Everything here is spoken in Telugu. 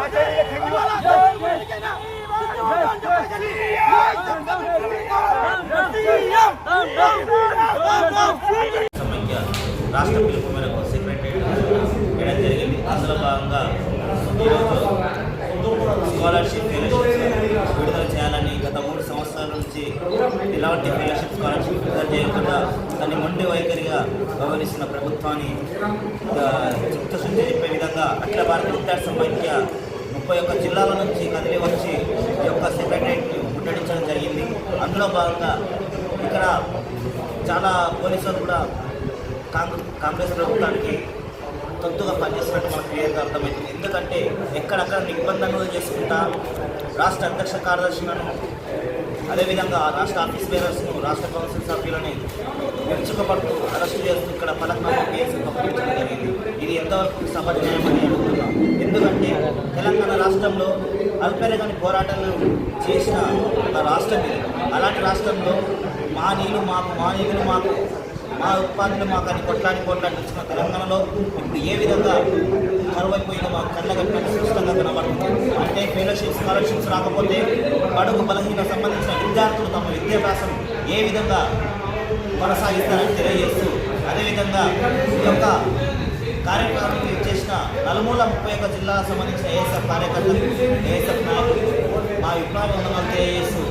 Ajay! సమైక్య రాష్ట్ర పిలుపు మేరకు సెక్రటరీ వేయడం జరిగింది అందులో భాగంగా స్కాలర్షిప్ ఫెలోషిప్స్ విడుదల చేయాలని గత మూడు సంవత్సరాల నుంచి ఇలాంటి ఫెలోషిప్ స్కాలర్షిప్ విడుదల చేయకుండా దాన్ని మొండి వైఖరిగా వ్యవహరిస్తున్న ప్రభుత్వాన్ని చిత్తశుద్ధి చెప్పే విధంగా అఖిల భారత విద్యార్థి సమైక్య ముప్పై ఒక్క జిల్లాల నుంచి కదిలి వచ్చి ఈ యొక్క సెక్రటరేట్ ముట్టడించడం జరిగింది. అందులో భాగంగా ఇక్కడ చాలా పోలీసులు కూడా కాంగ్రెస్ కాంగ్రెస్ ప్రభుత్వానికి తొత్తుగా పనిచేస్తున్నట్టు మనకు క్లియర్గా అర్థమైంది. ఎందుకంటే ఎక్కడక్కడ నిబంధనలు చేసుకుంటా రాష్ట్ర అధ్యక్ష కార్యదర్శులను అదేవిధంగా రాష్ట్ర ఆఫీస్ బేరర్స్ను రాష్ట్ర కౌన్సిల్ సభ్యులని విరుచుకపడుతూ అరెస్టు చేస్తూ ఇక్కడ పలకనామా కేసు పంపించడం జరిగింది. ఇది ఎంతవరకు సబర్జనమని అడుగుతున్నాం ఎందుకంటే తెలంగాణ రాష్ట్రంలో అల్పెరగని పోరాటాలు చేసిన ఒక రాష్ట్రం ఇది. అలాంటి రాష్ట్రంలో మా నీళ్ళు మాకు మా నీళ్ళు మాకు మా ఉత్పాదనలు మాకు అని కొట్లాడి కొట్లాడి వచ్చిన తెలంగాణలో ఇప్పుడు ఏ విధంగా కరువైపోయిందో మా కళ్ళగట్టినట్టు స్పష్టంగా కనబడుతుంది. అంటే ఫెలోషిప్ స్కాలర్షిప్స్ రాకపోతే బడుగు బలహీన సంబంధించిన విద్యార్థులు తమ విద్యాభ్యాసం ఏ విధంగా కొనసాగిస్తారని తెలియజేస్తూ అదేవిధంగా ఈ యొక్క కార్యక్రమానికి నలుమూల ముప్పై ఒక్క జిల్లా సంబంధించిన ఏఎస్ఎఫ్ కార్యకర్తలు ఏఎస్ఎఫ్ నాయకులు మా విప్లవ వందనాలు తెలియజేస్తూ